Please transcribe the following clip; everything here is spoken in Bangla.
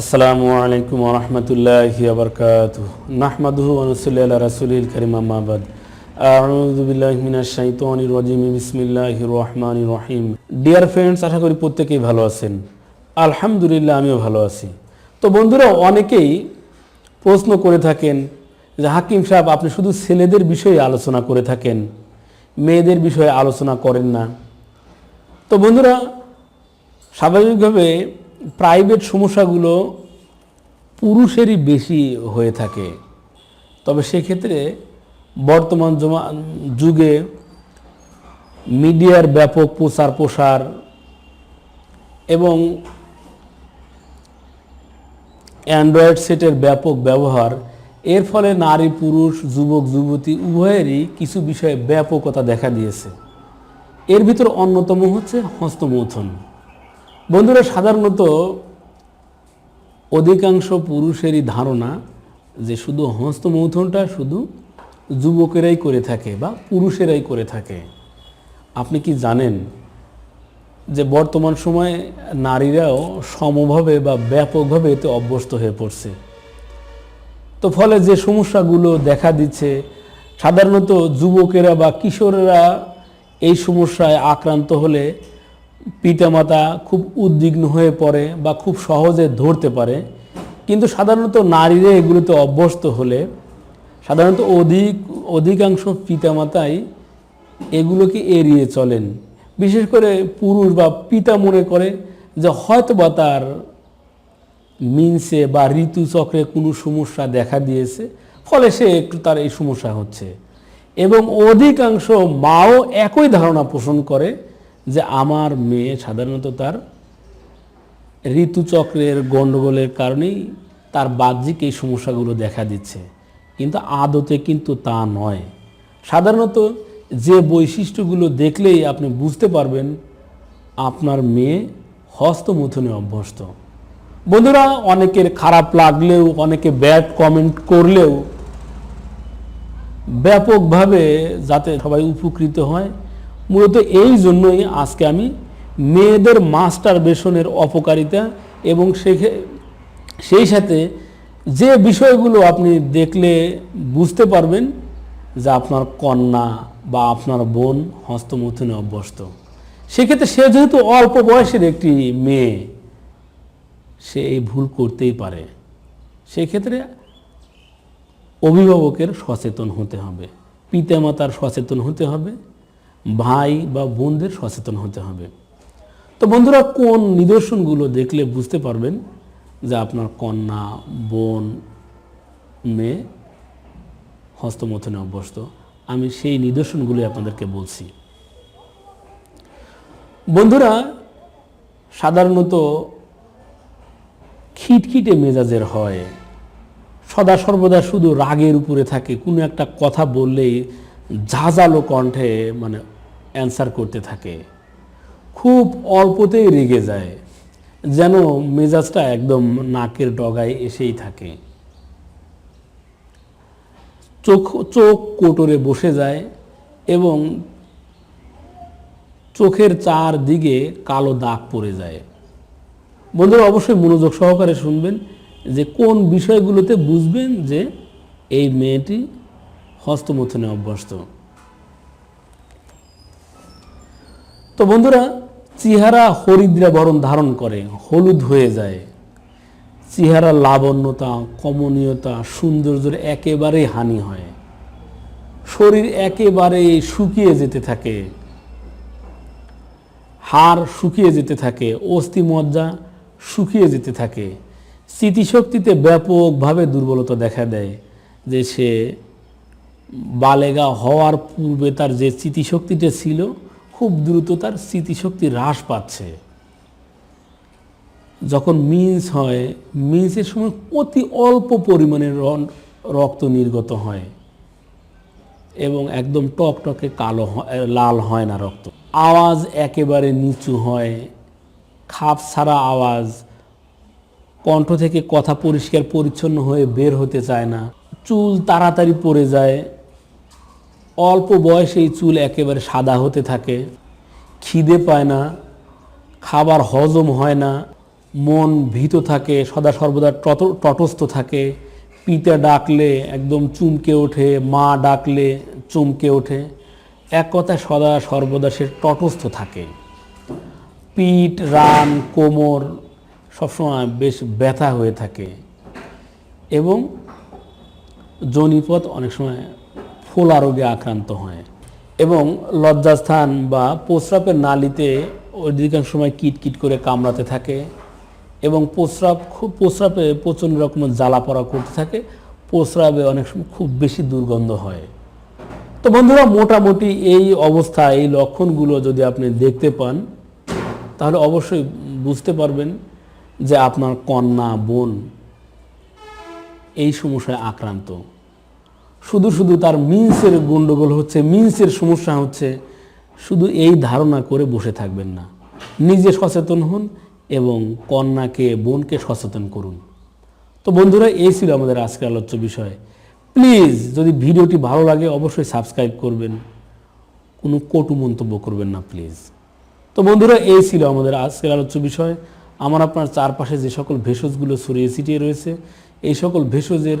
আসসালামু আলাইকুম রহমতুল্লাহি আবরকাত নাহমাদুহু অনুসুল্লাহ রাসুলিল করিম রহমানির রহিম। ডিয়ার ফ্রেন্ডস আশা করি প্রত্যেকেই ভালো আছেন। আলহামদুলিল্লাহ, আমিও ভালো আছি। তো বন্ধুরা, অনেকেই প্রশ্ন করে থাকেন যে, হাকিম সাহেব, আপনি শুধু ছেলেদের বিষয়ে আলোচনা করে থাকেন, মেয়েদের বিষয়ে আলোচনা করেন না? তো বন্ধুরা, স্বাভাবিকভাবে প্রাইভেট সমস্যাগুলো পুরুষেরই বেশি হয়ে থাকে। তবে সেক্ষেত্রে বর্তমান যুগে মিডিয়ার ব্যাপক প্রচার প্রসার এবং অ্যান্ড্রয়েড সেটের ব্যাপক ব্যবহার, এর ফলে নারী, পুরুষ, যুবক, যুবতী উভয়েরই কিছু বিষয়ে ব্যাপকতা দেখা দিয়েছে। এর ভিতর অন্যতম হচ্ছে হস্তমৈথুন। বন্ধুরা, সাধারণত অধিকাংশ পুরুষেরই ধারণা যে শুধু হস্তমৈথুনটা শুধু যুবকেরাই করে থাকে বা পুরুষেরাই করে থাকে। আপনি কি জানেন যে বর্তমান সময়ে নারীরাও সমভাবে বা ব্যাপকভাবে এতে অভ্যস্ত হয়ে পড়ছে? তো ফলে যে সমস্যাগুলো দেখা দিচ্ছে, সাধারণত যুবকেরা বা কিশোরেরা এই সমস্যায় আক্রান্ত হলে পিতামাতা খুব উদ্বিগ্ন হয়ে পড়ে বা খুব সহজে ধরতে পারে। কিন্তু সাধারণত নারীরা এগুলোতে অভ্যস্ত হলে সাধারণত অধিক, অধিকাংশ পিতামাতাই এগুলোকে এড়িয়ে চলেন। বিশেষ করে পুরুষ বা পিতা মনে করে যে হয়তো বা তার মিনসে বা ঋতুচক্রে কোনো সমস্যা দেখা দিয়েছে, ফলে সে একটু তার এই সমস্যা হচ্ছে। এবং অধিকাংশ মাও একই ধারণা পোষণ করে যে আমার মেয়ে সাধারণত তার ঋতুচক্রের গণ্ডগোলের কারণেই তার বাহ্যিক এই সমস্যাগুলো দেখা দিচ্ছে। কিন্তু আদতে কিন্তু তা নয়। সাধারণত যে বৈশিষ্ট্যগুলো দেখলেই আপনি বুঝতে পারবেন, আপনার মেয়ে হস্তমৈথুনে অভ্যস্ত। বন্ধুরা, অনেকের খারাপ লাগলেও, অনেকে ব্যাড কমেন্ট করলেও, ব্যাপকভাবে যাতে সবাই উপকৃত হয় মূলত এই জন্যই আজকে আমি মেয়েদের মাস্টার বেসনের অপকারিতা এবং সেই সাথে যে বিষয়গুলো আপনি দেখলে বুঝতে পারবেন যে আপনার কন্যা বা আপনার বোন হস্তমৈথুনে অভ্যস্ত। সেক্ষেত্রে সে যেহেতু অল্প বয়সের একটি মেয়ে, সে এই ভুল করতেই পারে। সেক্ষেত্রে অভিভাবকের সচেতন হতে হবে, পিতামাতার সচেতন হতে হবে ভাই বা বোনদের সচেতন হতে হবে। তো বন্ধুরা, কোন নিদর্শনগুলো দেখলে বুঝতে পারবেন যে আপনার কন্যা, বোন, মেয়ে হস্তমথনে অভ্যস্ত? আমি সেই নিদর্শনগুলি আপনাদেরকে বলছি। বন্ধুরা, সাধারণত খিটখিটে মেজাজের হয়। সদা সর্বদা শুধু রাগের উপরে থাকে। কোনো একটা কথা বললেই ঝাঁঝালো কণ্ঠে মানে অ্যান্সার করতে থাকে, খুব অল্পতেই রেগে যায়, যেন মেজাজটা একদম নাকের ডগায় এসেই থাকে। চোখ চোখ কোটরে বসে যায় এবং চোখের চারদিকে কালো দাগ পড়ে যায়। বন্ধুরা, অবশ্যই মনোযোগ সহকারে শুনবেন যে কোন বিষয়গুলোতে বুঝবেন যে এই মেয়েটি হস্তমথনে অভ্যস্ত। তো বন্ধুরা, চেহারা হরিদ্রা বরণ ধারণ করে, হলুদ হয়ে যায়। চেহারা লাবণ্যতা, কমনীয়তা, সৌন্দর্যের একেবারেই হানি হয়। শরীর একেবারে শুকিয়ে যেতে থাকে। হাড় শুকিয়ে যেতে থাকে অস্থি মজ্জা শুকিয়ে যেতে থাকে। স্মৃতিশক্তিতে ব্যাপকভাবে দুর্বলতা দেখা দেয় যে সে বালেগা হওয়ার পূর্বে তার যে স্মৃতিশক্তিটা ছিল, খুব দ্রুত তার স্মৃতিশক্তি হ্রাস পাচ্ছে। যখন মিন্স হয়, মিন্সের সময় অতি অল্প পরিমাণে রক্ত নির্গত হয় এবং একদম টকটকে কালো লাল হয় না রক্ত। আওয়াজ একেবারে নিচু হয়, খাপ ছাড়া আওয়াজ, কণ্ঠ থেকে কথা পরিষ্কার পরিচ্ছন্ন হয়ে বের হতে চায় না, চুল তাড়াতাড়ি পড়ে যায় অল্প বয়সেই চুল একেবারে সাদা হতে থাকে, খিদে পায় না, খাবার হজম হয় না, মন ভীত থাকে, সদা সর্বদা তত- তটস্থ থাকে, পিতা ডাকলে একদম চুমকে ওঠে, মা ডাকলে চমকে ওঠে, এক কথায় সদা সর্বদা সে তটস্থ থাকে। পিঠ, রান, কোমর সবসময় বেশ ব্যথা হয়ে থাকে এবং যৌনিপথ অনেক সময় ফোলা রোগে আক্রান্ত হয়। এবং লজ্জাস্থান বা প্রস্রাবের নালিতে অধিকাংশ সময় কিটকিট করে কামড়াতে থাকে এবং প্রস্রাব খুব প্রস্রাবে প্রচণ্ড রকমের জ্বালা পড়া করতে থাকে। প্রস্রাবে অনেক সময় খুব বেশি দুর্গন্ধ হয়। তো বন্ধুরা, মোটামুটি এই অবস্থা, এই লক্ষণগুলো যদি আপনি দেখতে পান, তাহলে অবশ্যই বুঝতে পারবেন যে আপনার কন্যা, বোন এই সমস্যায় আক্রান্ত। শুধু শুধু তার মিন্সের গণ্ডগোল হচ্ছে, মিন্সের সমস্যা হচ্ছে, শুধু এই ধারণা করে বসে থাকবেন না। নিজে সচেতন হন এবং কন্যাকে, বোনকে সচেতন করুন। তো বন্ধুরা, এই ছিল আমাদের আজকের আলোচ্য বিষয়। প্লিজ, যদি ভিডিওটি ভালো লাগে, অবশ্যই সাবস্ক্রাইব করবেন। কোনো কটু মন্তব্য করবেন না, প্লিজ। তো বন্ধুরা, এই ছিল আমাদের আজকের আলোচ্য বিষয়। আমার আপনার চারপাশে যে সকল ভেষজগুলো ছড়িয়ে ছিটিয়ে রয়েছে, এই সকল ভেষজের